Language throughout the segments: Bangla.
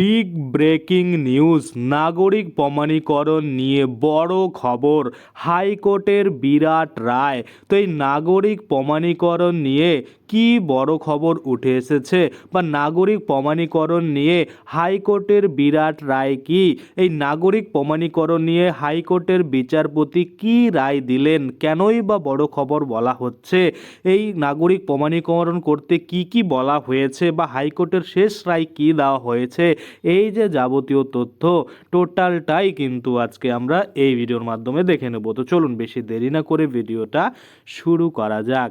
বিগ ব্রেকিং নিউজ, নাগরিক প্রমাণীকরণ নিয়ে বড় খবর, হাইকোর্টের বিরাট রায়। তো এই নাগরিক প্রমাণীকরণ নিয়ে কি বড় খবর উঠে এসেছে? বা নাগরিক প্রমাণীকরণ নিয়ে হাইকোর্টের বিরাট রায় কি? এই নাগরিক প্রমাণীকরণ নিয়ে হাইকোর্টের বিচারপতি কি রায় দিলেন? কেনই বা বড় খবর বলা হচ্ছে? এই নাগরিক প্রমাণীকরণ করতে কি কি বলা হয়েছে? বা হাইকোর্টের শেষ রায় কি দেওয়া হয়েছে? এই যে যাবতীয় তথ্য টোটালটাই কিন্তু আজকে আমরা এই ভিডিওর মাধ্যমে দেখে নেব। তো চলুন বেশি দেরি না করে ভিডিওটা শুরু করা যাক।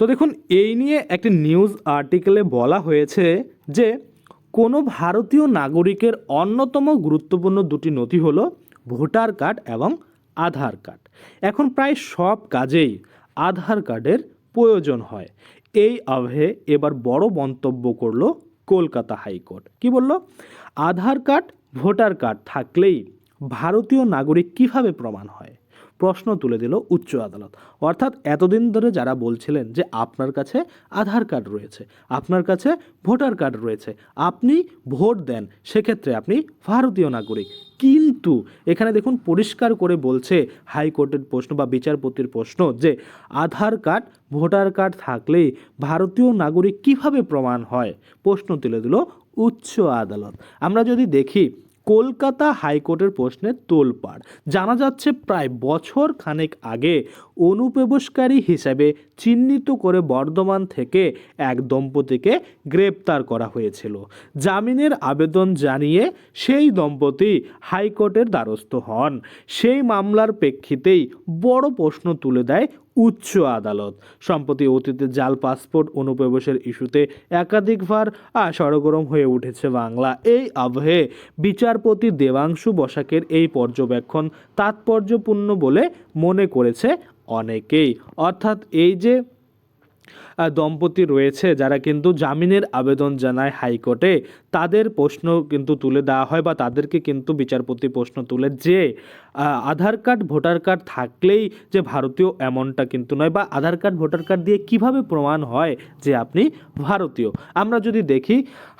তো দেখুন, এই নিয়ে একটি নিউজ আর্টিকেলে বলা হয়েছে যে, কোনো ভারতীয় নাগরিকের অন্যতম গুরুত্বপূর্ণ দুটি নথি হলো ভোটার কার্ড এবং আধার কার্ড। এখন প্রায় সব কাজেই আধার কার্ডের প্রয়োজন হয়। এই আবহে এবার বড় মন্তব্য করল কলকাতা হাইকোর্ট। কি বলল? আধার কার্ড ভোটার কার্ড থাকলেই ভারতীয় নাগরিক কীভাবে প্রমাণ হয়? প্রশ্ন তুলে দিল উচ্চ আদালত। অর্থাৎ এতদিন ধরে যারা বলছিলেন যে আপনার কাছে আধার কার্ড রয়েছে, আপনার কাছে ভোটার কার্ড রয়েছে, আপনি ভোট দেন, সেক্ষেত্রে আপনি ভারতীয় নাগরিক। কিন্তু এখানে দেখুন পরিষ্কার করে বলছে হাইকোর্টের প্রশ্ন বা বিচারপতির প্রশ্ন যে আধার কার্ড, ভোটার কার্ড থাকলেই ভারতীয় নাগরিক কীভাবে প্রমাণ হয়? প্রশ্ন তুলে দিল উচ্চ আদালত। আমরা যদি দেখি কলকাতা হাইকোর্টের প্রশ্নের তোলপাড়। জানা যাচ্ছে প্রায় বছর খানেক আগে অনুপ্রবেশকারী হিসাবে চিহ্নিত করে বর্ধমান থেকে এক দম্পতিকে গ্রেপ্তার করা হয়েছিল। জামিনের আবেদন জানিয়ে সেই দম্পতি হাইকোর্টের দ্বারস্থ হন। সেই মামলার প্রেক্ষিতেই বড় প্রশ্ন তুলে দেয় উচ্চ আদালত। সম্প্রতি অতীতে জাল পাসপোর্ট অনুপ্রবেশের ইস্যুতে একাধিকবার সরগরম হয়ে উঠেছে বাংলা। এই আবহে বিচারপতি দেবাংশু বসাকের এই পর্যবেক্ষণ তাৎপর্যপূর্ণ বলে মনে করেছে অনেকেই। অর্থাৎ এই যে দম্পতি রয়েছে যারা কিন্তু জামিনের আবেদন জানায় হাইকোর্টে তাদের প্রশ্ন কিন্তু তুলে দেওয়া হয় বা তাদেরকে কিন্তু বিচারপতি প্রশ্ন তুলে যে আধার কার্ড, ভোটার কার্ড থাকলেই যে ভারতীয় এমনটা কিন্তু নয় বা আধার কার্ড, ভোটার কার্ড দিয়ে কীভাবে প্রমাণ হয় যে আপনি ভারতীয়? আমরা যদি দেখি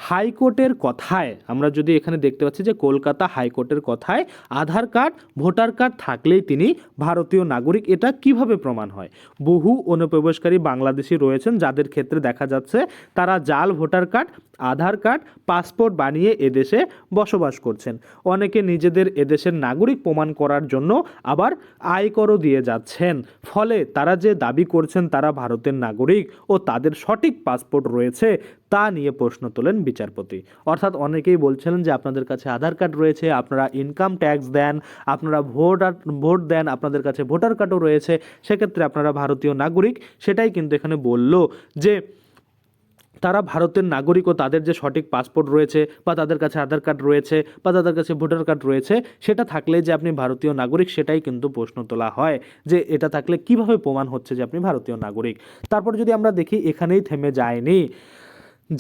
হাইকোর্টের কথায়, আমরা যদি এখানে দেখতে পাচ্ছি যে কলকাতা হাইকোর্টের কথায় আধার কার্ড, ভোটার কার্ড থাকলেই তিনি ভারতীয় নাগরিক, এটা কীভাবে প্রমাণ হয়? বহু অনুপ্রবেশকারী বাংলাদেশি রয়েছেন যাদের ক্ষেত্রে দেখা যাচ্ছে তারা জাল, voter card, Aadhaar card passport বানিয়ে এদেশে বসবাস করছেন। অনেকে নিজেদের এদেশের নাগরিক প্রমাণ করার জন্য আবার আয়করও দিয়ে যাচ্ছেন। ফলে তারা যে দাবি করছেন তারা ভারতের নাগরিক ও তাদের সঠিক পাসপোর্ট রয়েছে তা নিয়ে প্রশ্ন তোলেন বিচারপতি। অর্থাৎ অনেকেই বলছিলেন যে আপনাদের কাছে আধার কার্ড রয়েছে, আপনারা ইনকাম ট্যাক্স দেন, আপনারা ভোট ভোট দেন, আপনাদের কাছে ভোটার কার্ডও রয়েছে। সেক্ষেত্রে আপনারা ভারতীয় নাগরিক, সেটাই কিন্তু এখানে বলল যে তারা ভারতের নাগরিক ও তাদের যে সঠিক পাসপোর্ট রয়েছে বা তাদের কাছে আধার কার্ড রয়েছে বা তাদের কাছে ভোটার কার্ড রয়েছে, সেটা থাকলে যে আপনি ভারতীয় নাগরিক সেটাই কিন্তু প্রশ্ন তোলা হয় যে এটা থাকলে কীভাবে প্রমাণ হচ্ছে যে আপনি ভারতীয় নাগরিক। তারপর যদি আমরা দেখি, এখানেই থেমে যায়নি।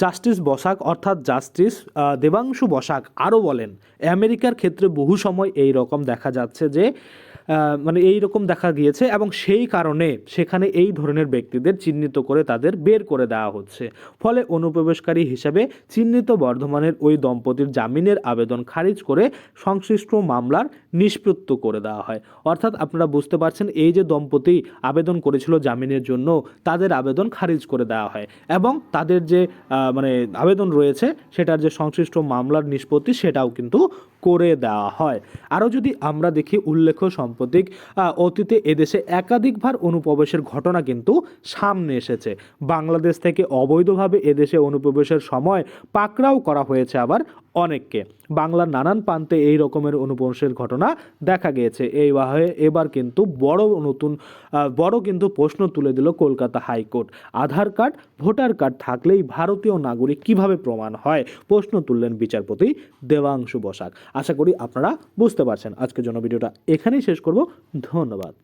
জাস্টিস বসাক অর্থাৎ জাস্টিস দেবাংশু বসাক আরও বলেন, আমেরিকার ক্ষেত্রে বহু সময় এই রকম দেখা যাচ্ছে যে মানে এই রকম দেখা গিয়েছে এবং সেই কারণে সেখানে এই ধরনের ব্যক্তিদের চিহ্নিত করে তাদের বের করে দেওয়া হচ্ছে। ফলে অনুপ্রবেশকারী হিসেবে চিহ্নিত বর্ধমানের ওই দম্পতির জামিনের আবেদন খারিজ করে সংশ্লিষ্ট মামলার নিষ্পত্ত করে দেওয়া হয়। অর্থাৎ আপনারা বুঝতে পারছেন, এই যে দম্পতি আবেদন করেছিল জামিনের জন্য, তাদের আবেদন খারিজ করে দেওয়া হয় এবং তাদের যে মানে আবেদন রয়েছে, সেটার যে সংশ্লিষ্ট মামলার নিষ্পত্তি, সেটাও কিন্তু করে দেওয়া হয়। আরও যদি আমরা দেখি উল্লেখ্য সাম্প্রতিক অতীতে এদেশে একাধিকবার অনুপ্রবেশের ঘটনা কিন্তু সামনে এসেছে। বাংলাদেশ থেকে অবৈধভাবে এদেশে অনুপ্রবেশের সময় পাকড়াও করা হয়েছে আবার অনেককে। বাংলার নানান প্রান্তে এই রকমের অনুপ্রবেশের ঘটনা দেখা গিয়েছে। এই বাহে এবার কিন্তু বড় নতুন বড় কিন্তু প্রশ্ন তুলে দিল Kolkata high court. Aadhaar card, voter card থাকলেই ভারতীয় নাগরিক কীভাবে প্রমাণ হয়? প্রশ্ন তুললেন বিচারপতি দেবাংশু বসাক। আশা করি আপনারা বুঝতে পারছেন। আজকের জন্য ভিডিওটা এখানেই শেষ করব। ধন্যবাদ।